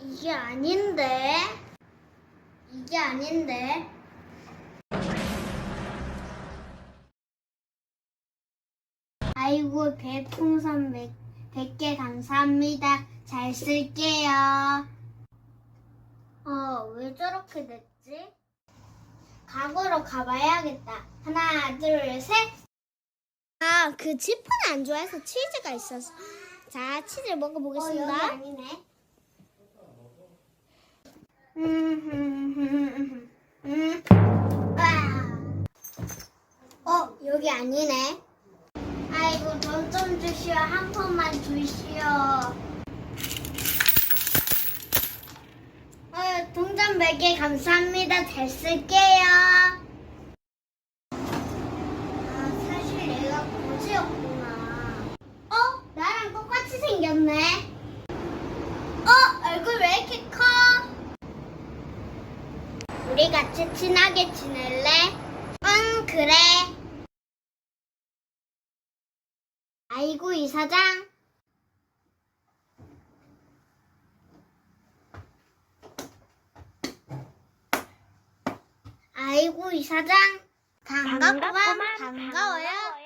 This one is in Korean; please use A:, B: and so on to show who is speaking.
A: 이게 아닌데. 이게 아닌데. 아이고, 별풍선 100, 100개 감사합니다. 잘 쓸게요. 어, 왜 저렇게 됐지? 과거로 가봐야겠다. 하나, 둘, 셋. 아, 그 지퍼는 안 좋아해서 치즈가 있어서. 자, 치즈를 먹어보겠습니다. 어, 여기 아니네. 어, 여기 아니네. 아이고, 돈 좀 주시오. 한 푼만 주시오. 어, 동전 100개 감사합니다. 잘 쓸게요. 아, 사실 내가 거지였구나. 어? 나랑 똑같이 생겼네. 어? 얼굴 왜 이렇게 커? 우리 같이 친하게 지낼래? 응, 그래. 아이고, 이사장. 아이고, 이사장. 반갑구만. 반가워요.